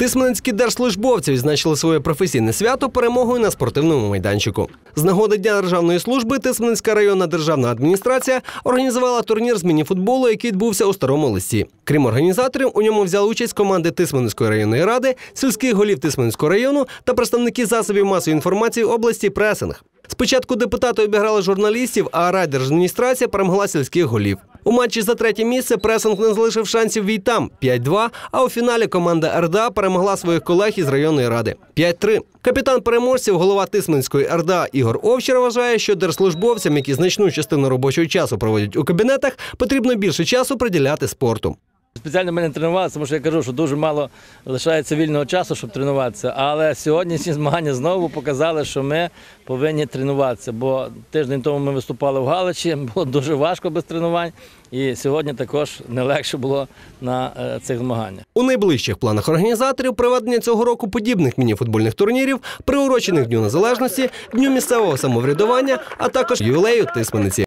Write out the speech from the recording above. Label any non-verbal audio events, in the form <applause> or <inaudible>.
Тисменецькі держслужбовці відзначили своє професійне свято перемогою на спортивному майданчику. З нагоди Дня державної служби Тисменецька районна державна адміністрація організувала турнір з мініфутболу, який відбувся у старому листі. Крім організаторів, у ньому взяли участь команди Тисменецької районної ради, сільських голів Тисменецького району та представники засобів масової інформації області пресинг. Спочатку депутати обіграли журналістів, а райдержадміністрація перемогла сільських голів. У матчі за третє місце пресинг не залишив шансів війтам 5-2, а у фіналі команда РДА перемогла своїх колег із районної ради 5-3. Капітан переможців, голова Тисменської РДА Ігор Овчар вважає, що держслужбовцям, які значну частину робочого часу проводять у кабінетах, потрібно більше часу приділяти спорту. Спеціально ми не тренувалися, тому що я кажу, що дуже мало лишається вільного часу, щоб тренуватися. Але сьогоднішні змагання знову показали, що ми повинні тренуватися. Бо тиждень тому ми виступали в Галичі, <laughs> було дуже важко без тренувань. І сьогодні також не легше було на е, цих змаганнях. У найближчих планах організаторів проведення цього року подібних мініфутбольних турнірів, приурочених Дню Незалежності, Дню місцевого самоврядування, а також ювілею Тисмениці.